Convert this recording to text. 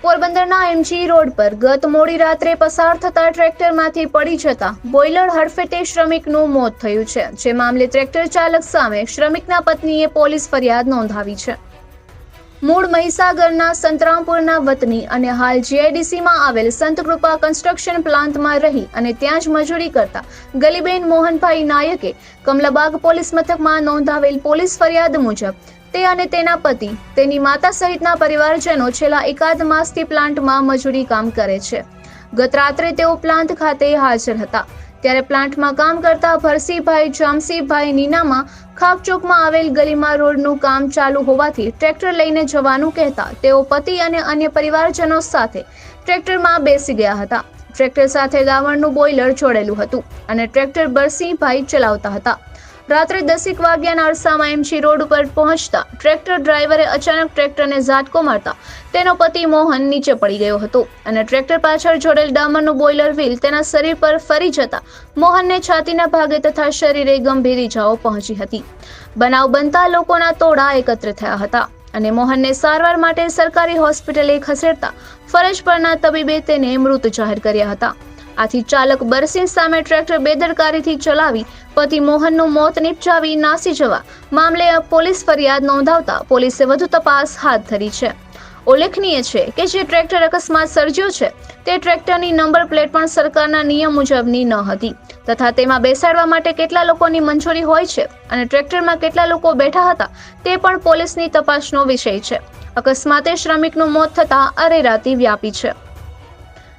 પોરબંદરના MG road પર ગત મોડી રાત્રે પસાર થતા ટ્રેક્ટરમાંથી પડી જતા બોઇલર હડફેટે શ્રમિકનું મોત થયું છે. જે મામલે ટ્રેક્ટર ચાલક સામે શ્રમિકના પત્નીએ પોલીસ ફરિયાદ નોંધાવી છે. મૂળ મહીસાગરના સંતરામપુરના વતની અને હાલ જીઆઈડીસીમાં આવેલ સંતકૃપા કન્સ્ટ્રક્શન પ્લાન્ટમાં રહી અને ત્યાં જ મજૂરી કરતા ગલીબેન મોહનભાઈ નાયકે કમલાબાગ પોલીસ મથકમાં નોંધાવેલ પોલીસ ફરિયાદ મુજબ તે અને તેના પતિ. તેની માતા સહિતના પરિવારજનો છેલ્લા એકાદ માસથી પ્લાન્ટમાં મજૂરી કામ કરે છે. ગત રાત્રે તેઓ પ્લાન્ટ ખાતે હાજર હતા. ત્યારે પ્લાન્ટમાં કામ કરતા ભરસીભાઈ, જામસીભાઈ, નીનામાં ખાપચોકમાં આવેલ ગલીમાં રોડનું કામ ચાલુ હોવાથી ટ્રેક્ટર લઈને જવાનું કહેતા તેઓ પતિ અને અન્ય પરિવારજનો સાથે ટ્રેક્ટરમાં બેસી ગયા હતા. ટ્રેક્ટર સાથે દાવણનું બોઇલર જોડેલું હતું અને ટ્રેક્ટર બરસિંહભાઈ ચલાવતા હતા. રાત્રે દસેક વાગ્યાના અરસામાં એમસી રોડ ઉપર પહોંચતા ટ્રેક્ટર ડ્રાઈવરે અચાનક ટ્રેક્ટરને ઝાટકો મારતા તેનો પતિ મોહન નીચે પડી ગયો હતો અને ટ્રેક્ટર પાછળ જોડેલ ડામરનું બોઇલર વ્હીલ તેના શરીર પર ફરી જતા મોહનને છાતીના ભાગે તથા શરીરે ગંભીર ઇજાઓ પહોંચી હતી. બનાવ બનતા લોકોના ટોળા એકત્ર થયા હતા અને મોહનને સારવાર માટે સરકારી હોસ્પિટલે ખસેડતા ફરજ પરના તબીબે તેને મૃત જાહેર કર્યા હતા. આથી ચાલક બરસિંહ સામે ટ્રેક્ટર બેદરકારીથી ચલાવી પતિ મોહનનું મોત નિપજાવી નાસી જવા મામલે પોલીસ ફરિયાદ નોંધાવતા પોલીસે વધુ તપાસ હાથ ધરી છે. ઉલ્લેખનીય છે કે જે ટ્રેક્ટર અકસ્માત સર્જ્યો છે, તે ટ્રેક્ટરની નંબર પ્લેટ પણ સરકારના નિયમ મુજબની ન હતી. તથા તેમાં બેસાડવા માટે કેટલા લોકોની મંજૂરી હોય છે અને ટ્રેક્ટરમાં કેટલા લોકો બેઠા હતા, તે પણ પોલીસની તપાસનો વિષય છે. અકસ્માતે શ્રમિકનું મોત થતાં અરેરાતી વ્યાપી છે.